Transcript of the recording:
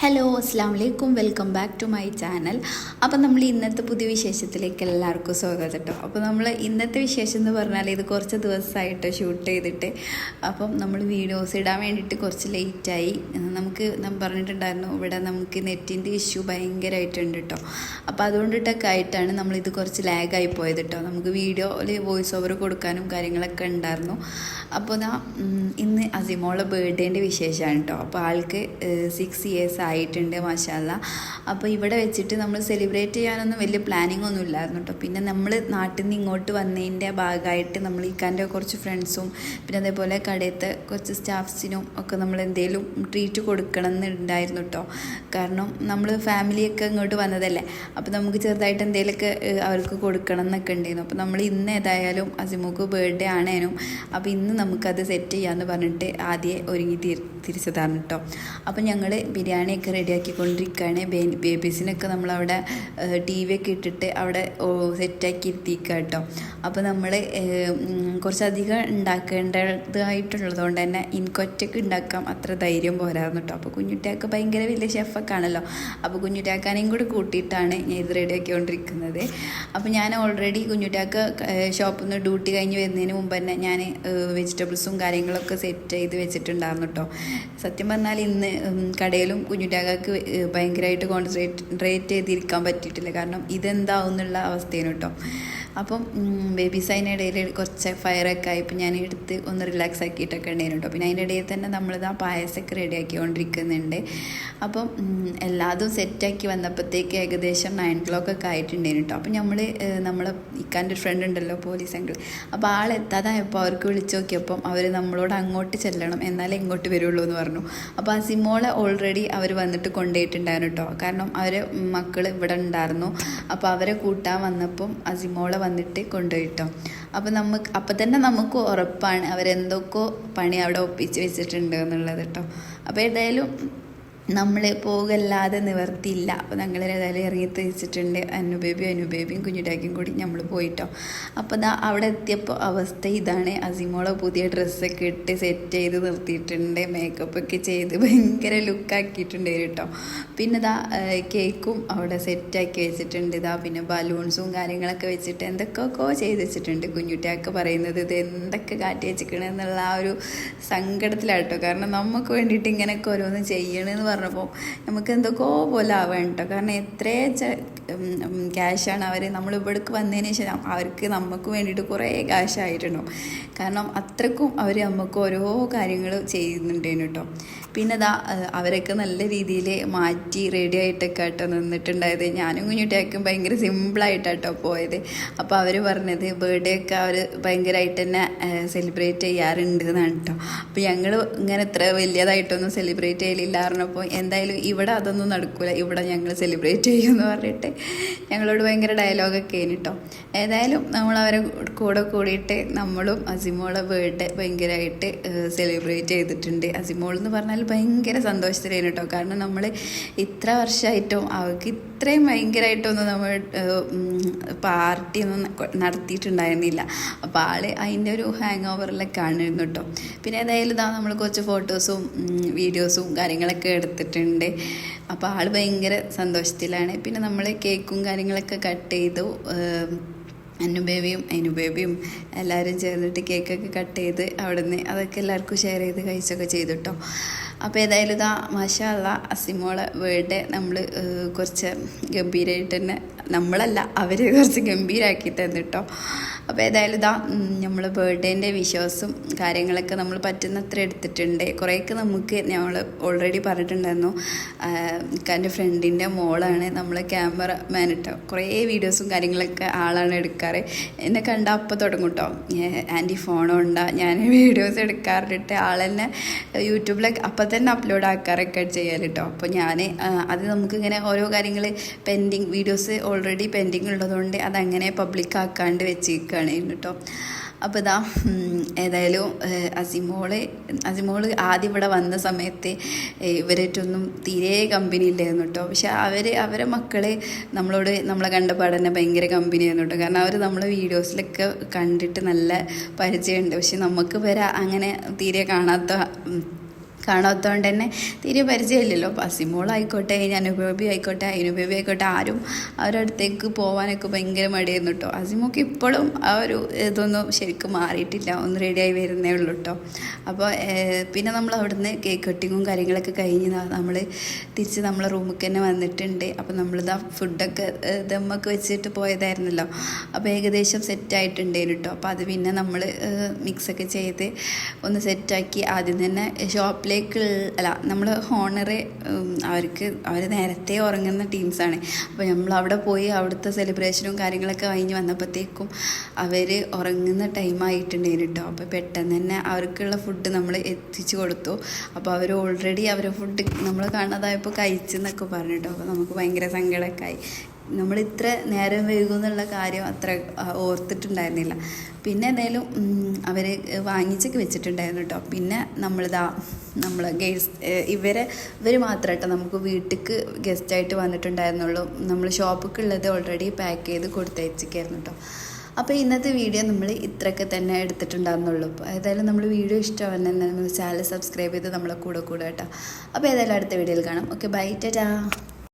Hello അസ്സാം വലൈക്കും welcome back to my channel അപ്പോൾ നമ്മൾ ഇന്നത്തെ പുതിയ വിശേഷത്തിലേക്ക് എല്ലാവർക്കും സ്വാഗതം കേട്ടോ. അപ്പോൾ നമ്മൾ ഇന്നത്തെ വിശേഷം എന്ന് പറഞ്ഞാൽ ഇത് കുറച്ച് ദിവസമായിട്ട് ഷൂട്ട് ചെയ്തിട്ട് അപ്പം നമ്മൾ വീഡിയോസ് ഇടാൻ വേണ്ടിയിട്ട് കുറച്ച് ലേറ്റായി നമുക്ക് പറഞ്ഞിട്ടുണ്ടായിരുന്നു ഇവിടെ നമുക്ക് നെറ്റിന്റെ ഇഷ്യൂ ഭയങ്കരമായിട്ടുണ്ട് കേട്ടോ. അപ്പോൾ അതുകൊണ്ടിട്ടൊക്കെ ആയിട്ടാണ് നമ്മളിത് കുറച്ച് ലാഗായി പോയത് കേട്ടോ. നമുക്ക് വീഡിയോയിൽ വോയിസ് ഓവർ കൊടുക്കാനും കാര്യങ്ങളൊക്കെ ഉണ്ടായിരുന്നു. അപ്പോൾ ഇന്ന് അസിമോളെ ബർത്ത്ഡേന്റെ വിശേഷമാണ് കേട്ടോ. അപ്പോൾ ആൾക്ക് സിക്സ് ഇയേഴ്സ് ആയിട്ടുണ്ട് മാഷാല്ല. അപ്പോൾ ഇവിടെ വെച്ചിട്ട് നമ്മൾ സെലിബ്രേറ്റ് ചെയ്യാനൊന്നും വലിയ പ്ലാനിങ് ഒന്നും ഇല്ലായിരുന്നു കേട്ടോ പിന്നെ നമ്മൾ നാട്ടിൽ നിന്ന് ഇങ്ങോട്ട് വന്നതിന്റെ ഭാഗമായിട്ട് നമ്മൾ ഇക്കാന്റെ കുറച്ച് ഫ്രണ്ട്സും പിന്നെ അതേപോലെ കടയത്തെ കുറച്ച് സ്റ്റാഫ്സിനും ഒക്കെ നമ്മൾ എന്തെങ്കിലും ട്രീറ്റ് കൊടുക്കണം എന്നുണ്ടായിരുന്നു കേട്ടോ കാരണം നമ്മൾ ഫാമിലിയൊക്കെ ഇങ്ങോട്ട് വന്നതല്ലേ. അപ്പോൾ നമുക്ക് ചെറുതായിട്ട് എന്തെങ്കിലുമൊക്കെ അവർക്ക് കൊടുക്കണം എന്നൊക്കെ ഉണ്ടായിരുന്നു അപ്പോൾ നമ്മൾ ഇന്ന് ഏതായാലും അസിമുക്ക് ബർത്ത്ഡേ ആണേനും അപ്പോൾ ഇന്ന് നമുക്കത് സെറ്റ് ചെയ്യാമെന്ന് പറഞ്ഞിട്ട് ആദ്യം ഒരുങ്ങി തിരി തിരിച്ചതാണ് കേട്ടോ. അപ്പോൾ ഞങ്ങൾ ബിരിയാണിയൊക്കെ റെഡിയാക്കിക്കൊണ്ടിരിക്കുകയാണ് ബേബീസിനൊക്കെ നമ്മളവിടെ ടി വി ഒക്കെ ഇട്ടിട്ട് അവിടെ സെറ്റാക്കി ഇരുത്തിക്കുക കേട്ടോ. അപ്പോൾ നമ്മൾ കുറച്ചധികം ഉണ്ടാക്കേണ്ടതായിട്ടുള്ളതുകൊണ്ട് തന്നെ എനിക്കൊറ്റയ്ക്ക് ഉണ്ടാക്കാം അത്ര ധൈര്യം പോരായിരുന്നു കേട്ടോ. അപ്പോൾ കുഞ്ഞുട്ടിയൊക്കെ ഭയങ്കര വലിയ ഷെഫൊക്കെ ആണല്ലോ അപ്പോൾ കുഞ്ഞുട്ടിയാക്കാനെയും കൂടി കൂട്ടിയിട്ടാണ് ഞാൻ ഇത് റെഡിയാക്കിക്കൊണ്ടിരിക്കുന്നത്. അപ്പോൾ ഞാൻ ഓൾറെഡി കുഞ്ഞുട്ടിയാക്ക് ഷോപ്പിൽ നിന്ന് ഡ്യൂട്ടി കഴിഞ്ഞ് വരുന്നതിന് മുമ്പ് തന്നെ ഞാൻ വെജിറ്റബിൾസും കാര്യങ്ങളൊക്കെ സെറ്റ് ചെയ്ത് വെച്ചിട്ടുണ്ടായിരുന്നു കേട്ടോ. സത്യം പറഞ്ഞാൽ ഇന്ന് കടയിലും കുഞ്ഞുറ്റാക്കൾക്ക് ഭയങ്കരമായിട്ട് കോൺസെൻട്രേറ്റ് ചെയ്തിരിക്കാൻ പറ്റിയിട്ടില്ല. കാരണം ഇതെന്താവും എന്നുള്ള അവസ്ഥയാണ് കേട്ടോ. അപ്പം ബേബീസ് അതിനിടയിൽ കുറച്ച് ഫയറൊക്കെ ആയപ്പോൾ ഞാൻ എടുത്ത് ഒന്ന് റിലാക്സ് ആക്കിയിട്ടൊക്കെ ഉണ്ടായിരുന്നു പിന്നെ അതിന്റെ ഇടയിൽ തന്നെ നമ്മളിത് ആ റെഡി റെഡിയാക്കിക്കൊണ്ടിരിക്കുന്നുണ്ട് അപ്പം എല്ലാതും സെറ്റാക്കി വന്നപ്പോഴത്തേക്ക് ഏകദേശം നയൻ ക്ലോക്ക് ഒക്കെ ആയിട്ടുണ്ടായിരുന്നു കേട്ടോ അപ്പം നമ്മൾ നമ്മളെ ഇക്കാന്റെ ഫ്രണ്ട് ഉണ്ടല്ലോ പോലീസ് അങ്കിൾ അപ്പോൾ ആൾ എത്താതായപ്പോൾ അവർക്ക് വിളിച്ചു നോക്കിയപ്പം അവർ നമ്മളോട് അങ്ങോട്ട് ചെല്ലണം എന്നാലേ ഇങ്ങോട്ട് വരുള്ളൂ എന്ന് പറഞ്ഞു. അപ്പോൾ ആ സിമോളെ ഓൾറെഡി അവർ വന്നിട്ട് കൊണ്ടുപോയിട്ടുണ്ടായിരുന്നു കേട്ടോ കാരണം അവർ മക്കൾ ഇവിടെ ഉണ്ടായിരുന്നു. അപ്പോൾ അവരെ കൂട്ടാൻ വന്നപ്പം അസിമോളെ വന്നിട്ട് കൊണ്ടുപോയിട്ടോ. അപ്പോൾ നമുക്ക് അപ്പം തന്നെ നമുക്ക് ഉറപ്പാണ് അവരെന്തൊക്കെയോ പണി അവിടെ ഒപ്പിച്ച് വെച്ചിട്ടുണ്ട് എന്നുള്ളത് കേട്ടോ. അപ്പോൾ ഏതായാലും നമ്മൾ പോകല്ലാതെ നിവർത്തിയില്ല. അപ്പോൾ ഞങ്ങൾ ഏതായാലും ഇറങ്ങി തിരിച്ചിട്ടുണ്ട് അനുബേബിയും അനുബേബിയും കുഞ്ഞുടാക്കിയും കൂടി നമ്മൾ പോയിട്ടോ. അപ്പോൾ ദാ അവിടെ എത്തിയപ്പോൾ അവസ്ഥ ഇതാണ്. അസിമോളെ പുതിയ ഡ്രസ്സൊക്കെ ഇട്ട് സെറ്റ് ചെയ്ത് നിർത്തിയിട്ടുണ്ട്. മേക്കപ്പ് ഒക്കെ ചെയ്ത് ഭയങ്കര ലുക്കാക്കിയിട്ടുണ്ട് കേട്ടോ പിന്നെ ദാ കേക്കും അവിടെ സെറ്റാക്കി വെച്ചിട്ടുണ്ട്. ഇതാ പിന്നെ ബലൂൺസും കാര്യങ്ങളൊക്കെ വെച്ചിട്ട് എന്തൊക്കെയൊക്കെ ചെയ്ത് വെച്ചിട്ടുണ്ട്. കുഞ്ഞുട്ടിയൊക്കെ പറയുന്നത് ഇത് എന്തൊക്കെ കാട്ടി വെച്ചിക്കണെന്നുള്ള ആ ഒരു സങ്കടത്തിലാട്ടോ. കാരണം നമുക്ക് വേണ്ടിയിട്ട് ഇങ്ങനെയൊക്കെ ഓരോന്ന് ചെയ്യണമെന്ന് പറഞ്ഞപ്പോൾ നമുക്ക് എന്തൊക്കെയോ പോലെ ആവാൻ കേട്ടോ കാരണം എത്ര ക്യാഷാണ് അവർ നമ്മൾ ഇവിടേക്ക് വന്നതിന് ശേഷം അവർക്ക് നമുക്ക് വേണ്ടിയിട്ട് കുറേ ക്യാഷായിട്ടുണ്ടാവും. കാരണം അത്രക്കും അവർ നമുക്ക് ഓരോ കാര്യങ്ങൾ ചെയ്യുന്നുണ്ടേനു കേട്ടോ പിന്നെ അതാ അവരൊക്കെ നല്ല രീതിയിൽ മാറ്റി റെഡി ആയിട്ടൊക്കെ കേട്ടോ നിന്നിട്ടുണ്ടായത്. ഞാനും കുഞ്ഞുട്ടിയാക്കും ഭയങ്കര സിമ്പിളായിട്ടാട്ടോ പോയത്. അപ്പോൾ അവർ പറഞ്ഞത് ബർത്ത്ഡേ ഒക്കെ അവർ ഭയങ്കരമായിട്ട് തന്നെ സെലിബ്രേറ്റ് ചെയ്യാറുണ്ട് എന്നാണ് കേട്ടോ അപ്പോൾ ഞങ്ങൾ ഇങ്ങനെ ഇത്ര വലിയതായിട്ടൊന്നും സെലിബ്രേറ്റ് ചെയ്യലില്ലായിരുന്നപ്പോൾ എന്തായാലും ഇവിടെ അതൊന്നും നടക്കില്ല ഇവിടെ ഞങ്ങൾ സെലിബ്രേറ്റ് ചെയ്യുമെന്ന് പറഞ്ഞിട്ട് ഞങ്ങളോട് ഭയങ്കര ഡയലോഗൊക്കെ കേട്ടോ ഏതായാലും നമ്മൾ അവരെ കൂടെ കൂടിയിട്ട് നമ്മളും അസിമോളെ ബർത്ത്ഡേ ഭയങ്കരമായിട്ട് സെലിബ്രേറ്റ് ചെയ്തിട്ടുണ്ട്. അസിമോൾ എന്ന് പറഞ്ഞാൽ ഭയങ്കര സന്തോഷത്തിലായിരുന്നു കേട്ടോ കാരണം നമ്മൾ ഇത്ര വർഷമായിട്ടും അവൾക്ക് ഇത്രയും ഭയങ്കരമായിട്ടൊന്നും നമ്മൾ പാർട്ടി ഒന്നും നടത്തിയിട്ടുണ്ടായിരുന്നില്ല. അപ്പോൾ ആൾ അതിന്റെ ഒരു ഹാങ് ഓവറിലൊക്കെ ആണിരുന്നു കേട്ടോ പിന്നെ ഏതായാലും ഇതാ നമ്മൾ കുറച്ച് ഫോട്ടോസും വീഡിയോസും കാര്യങ്ങളൊക്കെ എടുത്തിട്ടുണ്ട്. അപ്പോൾ ആൾ ഭയങ്കര സന്തോഷത്തിലാണ്. പിന്നെ നമ്മൾ കേക്കും കാര്യങ്ങളൊക്കെ കട്ട് ചെയ്തു അനുബേബിയും അനുബേബിയും എല്ലാവരും ചേർന്നിട്ട് കേക്കൊക്കെ കട്ട് ചെയ്ത് അവിടെ നിന്ന് അതൊക്കെ എല്ലാവർക്കും ഷെയർ ചെയ്ത് കഴിച്ചൊക്കെ ചെയ്തു കേട്ടോ അപ്പോൾ ഏതായാലും ഇതാ മാഷാല്ല അസിമോളെ ബർത്ത്ഡേ നമ്മൾ കുറച്ച് ഗംഭീരമായിട്ട് തന്നെ നമ്മളല്ല അവർ കുറച്ച് ഗംഭീരമാക്കി തന്നിട്ടോ. അപ്പോൾ ഏതായാലും ഇതാ നമ്മൾ ബർത്ത്ഡേന്റെ വിശ്വാസം കാര്യങ്ങളൊക്കെ നമ്മൾ പറ്റുന്നത്ര എടുത്തിട്ടുണ്ട്. കുറേയൊക്കെ നമുക്ക് ഞങ്ങൾ ഓൾറെഡി പറഞ്ഞിട്ടുണ്ടായിരുന്നു. എന്റെ ഫ്രണ്ടിന്റെ മോളാണ് നമ്മൾ ക്യാമറ മാൻ ഇട്ടോ. കുറേ വീഡിയോസും കാര്യങ്ങളൊക്കെ ആളാണ് എടുക്കാറ്. എന്നെ കണ്ട അപ്പോൾ തുടങ്ങും കേട്ടോ ആന്റി ഫോണുണ്ടാ ഞാൻ വീഡിയോസ് എടുക്കാറിട്ട് ആൾ തന്നെ യൂട്യൂബിലൊക്കെ അപ്പം തന്നെ അപ്ലോഡ് ആക്കാറൊക്കെ ചെയ്യൽ കേട്ടോ അപ്പോൾ ഞാൻ അത് നമുക്കിങ്ങനെ ഓരോ കാര്യങ്ങൾ പെൻഡിങ് വീഡിയോസ് ഓൾറെഡി പെൻഡിങ് ഉള്ളതുകൊണ്ട് അതങ്ങനെ പബ്ലിക് ആക്കാണ്ട് വെച്ചിരിക്കുകയാണ് കേട്ടോ. അപ്പോൾ ഇതാ ഏതായാലും അസിമോൾ അസിമോൾ ആദ്യം ഇവിടെ വന്ന സമയത്ത് ഇവരായിട്ടൊന്നും തീരെ കമ്പനി ഇല്ലായിരുന്നു കേട്ടോ. പക്ഷെ അവർ അവരെ മക്കളെ നമ്മളോട് നമ്മളെ കണ്ടപാട് തന്നെ ഭയങ്കര കമ്പനി ആയിരുന്നു കേട്ടോ. കാരണം അവർ നമ്മളെ വീഡിയോസിലൊക്കെ കണ്ടിട്ട് നല്ല പരിചയമുണ്ട്. പക്ഷെ നമുക്ക് വരെ അങ്ങനെ തീരെ കാണാത്ത കാണാത്തതുകൊണ്ട് തന്നെ തീരെ പരിചയമില്ലല്ലോ. പസിമോളായിക്കോട്ടെ അനുബേബി ആയിക്കോട്ടെ അനുബേബി ആയിക്കോട്ടെ ആരും അവരുടെ അടുത്തേക്ക് പോകാനൊക്കെ ഭയങ്കര മടിയായിരുന്നു കേട്ടോ അസിമോക്ക് ഇപ്പോഴും ആ ഒരു ഇതൊന്നും ശരിക്കും മാറിയിട്ടില്ല. ഒന്ന് റെഡിയായി വരുന്നേ ഉള്ളൂ കേട്ടോ അപ്പോൾ പിന്നെ നമ്മൾ അവിടുന്ന് കേക്ക് കട്ടിങ്ങും കാര്യങ്ങളൊക്കെ കഴിഞ്ഞ് നമ്മൾ തിരിച്ച് നമ്മളെ റൂമിൽ തന്നെ വന്നിട്ടുണ്ട്. അപ്പോൾ നമ്മളിതാ ഫുഡൊക്കെ ദമ്മൊക്കെ വെച്ചിട്ട് പോയതായിരുന്നല്ലോ. അപ്പോൾ ഏകദേശം സെറ്റായിട്ടുണ്ടായിരുന്നു കേട്ടോ അപ്പോൾ അത് പിന്നെ നമ്മൾ മിക്സൊക്കെ ചെയ്ത് ഒന്ന് സെറ്റാക്കി ആദ്യം തന്നെ ഷോപ്പിലേക്ക് അല്ല നമ്മൾ ഹോണറെ അവർക്ക് അവർ നേരത്തെ ഉറങ്ങുന്ന ടീംസാണ് അപ്പോൾ നമ്മൾ അവിടെ പോയി അവിടുത്തെ സെലിബ്രേഷനും കാര്യങ്ങളൊക്കെ കഴിഞ്ഞ് വന്നപ്പോഴത്തേക്കും അവർ ഉറങ്ങുന്ന ടൈം ആയിട്ടുണ്ടായിരുന്നു കേട്ടോ അപ്പോൾ പെട്ടെന്ന് തന്നെ അവർക്കുള്ള ഫുഡ് നമ്മൾ എത്തിച്ചു കൊടുത്തു. അപ്പോൾ അവർ ഓൾറെഡി അവരെ ഫുഡ് നമ്മൾ കാണാതായപ്പോൾ കഴിച്ചെന്നൊക്കെ പറഞ്ഞു കേട്ടോ അപ്പോൾ നമുക്ക് ഭയങ്കര സങ്കടമൊക്കെ ആയി. നമ്മൾ ഇത്ര നേരം വൈകുമെന്നുള്ള കാര്യം അത്ര ഓർത്തിട്ടുണ്ടായിരുന്നില്ല. പിന്നെ എന്തായാലും അവർ വാങ്ങിച്ചൊക്കെ വെച്ചിട്ടുണ്ടായിരുന്നു കേട്ടോ പിന്നെ നമ്മളിതാ നമ്മൾ ഗേൾസ് ഇവരെ ഇവർ മാത്രം കേട്ടോ നമുക്ക് വീട്ടിലേക്ക് ഗസ്റ്റായിട്ട് വന്നിട്ടുണ്ടായിരുന്നുള്ളൂ. നമ്മൾ ഷോപ്പിക്കുള്ളത് ഓൾറെഡി പാക്ക് ചെയ്ത് കൊടുത്തയച്ചിരിക്കായിരുന്നു കേട്ടോ അപ്പോൾ ഇന്നത്തെ വീഡിയോ നമ്മൾ ഇത്രയൊക്കെ തന്നെ എടുത്തിട്ടുണ്ടായിരുന്നുള്ളൂ. അപ്പോൾ ഏതായാലും നമ്മൾ വീഡിയോ ഇഷ്ടമാണെന്ന് ചാനൽ സബ്സ്ക്രൈബ് ചെയ്ത് നമ്മളെ കൂടെ കൂടെ കേട്ടോ അപ്പോൾ ഏതായാലും അടുത്ത വീഡിയോയിൽ കാണാം. ഓക്കെ ബൈ ടാ